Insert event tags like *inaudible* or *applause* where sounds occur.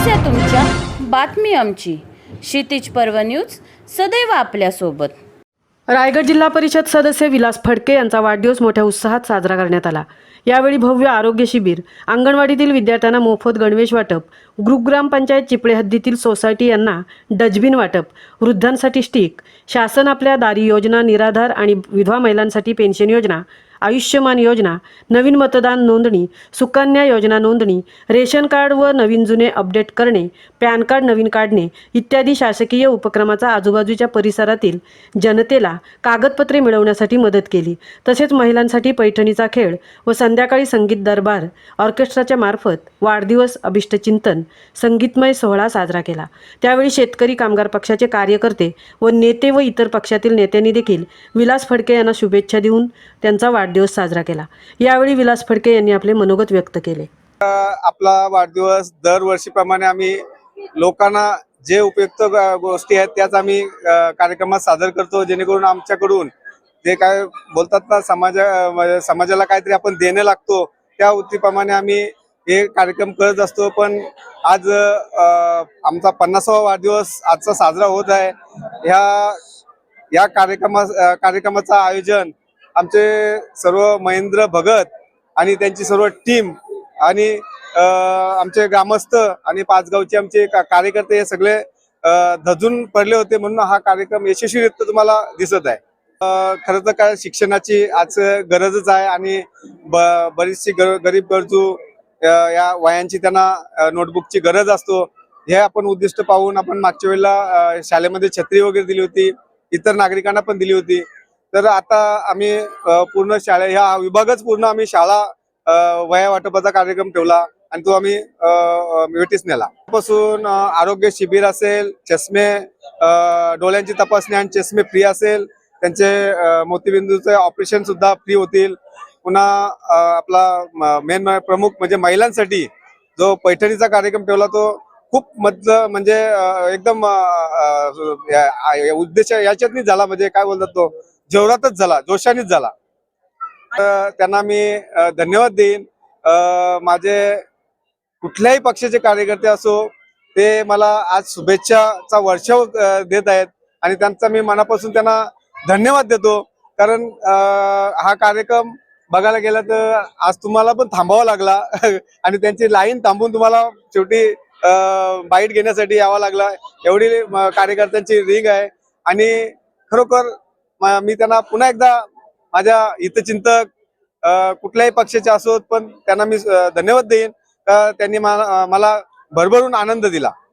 समस्या तुमच्या बातमी आमची. क्षितिज पर्व न्यूज सदैव आपल्यासोबत. रायगड जिल्हा परिषद सदस्य विलास फडके यांचा वाढदिवस मोठ्या उत्साहात साजरा करण्यात आला. यावेळी भव्य आरोग्य शिबिर अंगणवाडीतील विद्यार्थ्यांना मोफत गणवेश वाटप ग्रुपग्रामपंचायत चिपळे हद्दीतील सोसायटी यांना डस्टबिन वाटप वृद्धांसाठी स्टिक शासन आपल्या दारी योजना निराधार आणि विधवा महिलांसाठी पेन्शन योजना आयुष्यमान योजना नवीन मतदान नोंदणी सुकन्या योजना नोंदणी रेशन कार्ड व नवीन जुने अपडेट करणे पॅन कार्ड नवीन काढणे इत्यादी शासकीय उपक्रमाचा आजूबाजूच्या परिसरातील जनतेला कागदपत्रे मिळवण्यासाठी मदत केली. तसेच महिलांसाठी पैठणीचा खेळ व संध्याकाळी संगीत दरबार ऑर्केस्ट्राच्या मार्फत वाढदिवस अभिष्टचिंतन संगीतमय सोहळा साजरा केला. त्यावेळी शेतकरी कामगार पक्षाचे कार्यकर्ते व नेते व इतर पक्षातील नेत्यांनी देखील विलास फडके यांना शुभेच्छा देऊन त्यांचा वाढ वाढदिवस साजरा केला. यावेळी विलास फडके यांनी आपले मनोगत व्यक्त केले. आपला वाढदिवस दरवर्षीप्रमाणे आम्ही लोकांना जे उपयुक्त गोष्टी आहेत त्याच आम्ही कार्यक्रमात सादर करतो जेणेकरून आमच्याकडून जे काय बोलतात ना समाजा समाजाला काहीतरी आपण देणे लागतो त्या वृत्तीप्रमाणे आम्ही हे कार्यक्रम करत असतो. पण आज आमचा पन्नासावा वाढदिवस आजचा साजरा होत आहे. ह्या या कार्यक्रमा कार्यक्रमाचं आयोजन आमचे सर्व महेंद्र भगत आणि त्यांची सर्व टीम आणि आमचे ग्रामस्थ आणि पाचगावचे आमचे का- कार्यकर्ते हे सगळे धजून पडले होते म्हणून हा कार्यक्रम यशस्वीरित्या तुम्हाला दिसत आहे. खरं तर काय शिक्षणाची आज गरजच आहे आणि ब- बरीचशी गर- गरीब गरजू या वयांची त्यांना नोटबुकची गरज असतो. हे आपण उद्दिष्ट पाहून आपण मागच्या वेळेला शाळेमध्ये छत्री वगैरे दिली होती इतर नागरिकांना पण दिली होती. तर आता आम्ही पूर्ण शाळा ह्या विभागच पूर्ण आम्ही शाळा वया वाटपाचा कार्यक्रम ठेवला आणि तो आम्ही अ, नेला. पासून आरोग्य शिबिर असेल चष्मे डोळ्यांची तपासणी आणि चष्मे फ्री असेल. त्यांचे मोतीबिंदूचे ऑपरेशन सुद्धा फ्री होतील. पुन्हा आपला मेन प्रमुख म्हणजे महिलांसाठी जो पैठणीचा कार्यक्रम ठेवला तो खूप मधलं म्हणजे एकदम उद्देश याच्यातनी झाला म्हणजे काय बोलतात तो? जोरातच झाला जोशानेच झाला. तर त्यांना मी धन्यवाद देईन. माझे कुठल्याही पक्षाचे कार्यकर्ते असो ते मला आज शुभेच्छाचा वर्षाव देत आहेत आणि त्यांचा मी मनापासून त्यांना धन्यवाद देतो. कारण हा कार्यक्रम बघायला गेला तर आज तुम्हाला पण थांबावा लागला. *laughs* आणि त्यांची लाईन थांबून तुम्हाला शेवटी अ, बाईट घेण्यासाठी यावा लागला. एवढी कार्यकर्त्यांची रिंग आहे. आणि खरोखर मी त्यांना पुन्हा एकदा माझ्या हितचिंतक कुठल्याही पक्षाचे असोत पण त्यांना मी धन्यवाद देईन. त्यांनी मा- मला भरभरून आनंद दिला.